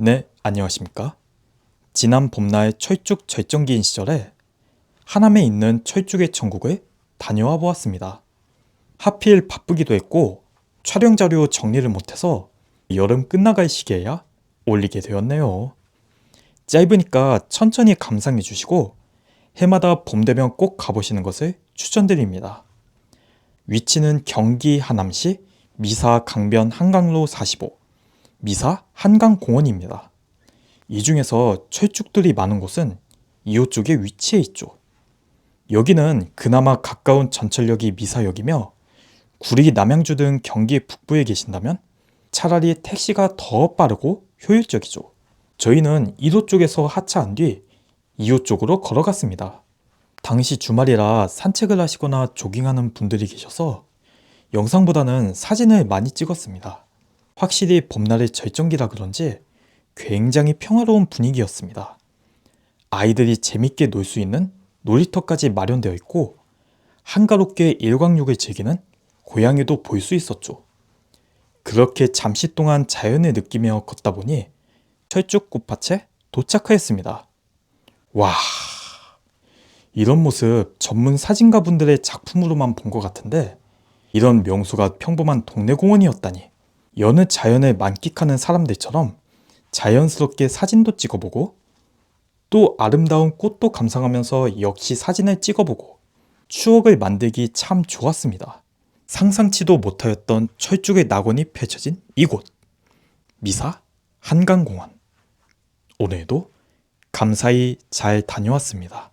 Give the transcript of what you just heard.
네, 안녕하십니까? 지난 봄날 철쭉 절정기인 시절에 하남에 있는 철쭉의 천국을 다녀와 보았습니다. 하필 바쁘기도 했고 촬영 자료 정리를 못해서 여름 끝나갈 시기에야 올리게 되었네요. 짧으니까 천천히 감상해 주시고 해마다 봄 되면 꼭 가보시는 것을 추천드립니다. 위치는 경기 하남시 미사 강변 한강로 45 미사 한강공원입니다. 이 중에서 철쭉들이 많은 곳은 2호 쪽에 위치해 있죠. 여기는 그나마 가까운 전철역이 미사역이며 구리 남양주 등 경기 북부에 계신다면 차라리 택시가 더 빠르고 효율적이죠. 저희는 1호 쪽에서 하차한 뒤 2호 쪽으로 걸어갔습니다. 당시 주말이라 산책을 하시거나 조깅하는 분들이 계셔서 영상보다는 사진을 많이 찍었습니다. 확실히 봄날의 절정기라 그런지 굉장히 평화로운 분위기였습니다. 아이들이 재밌게 놀 수 있는 놀이터까지 마련되어 있고 한가롭게 일광욕을 즐기는 고양이도 볼 수 있었죠. 그렇게 잠시 동안 자연을 느끼며 걷다 보니 철쭉 꽃밭에 도착하였습니다. 와, 이런 모습 전문 사진가 분들의 작품으로만 본 것 같은데 이런 명소가 평범한 동네 공원이었다니 여느 자연을 만끽하는 사람들처럼 자연스럽게 사진도 찍어보고 또 아름다운 꽃도 감상하면서 역시 사진을 찍어보고 추억을 만들기 참 좋았습니다. 상상치도 못하였던 철쭉의 낙원이 펼쳐진 이곳 미사 한강공원 오늘도 감사히 잘 다녀왔습니다.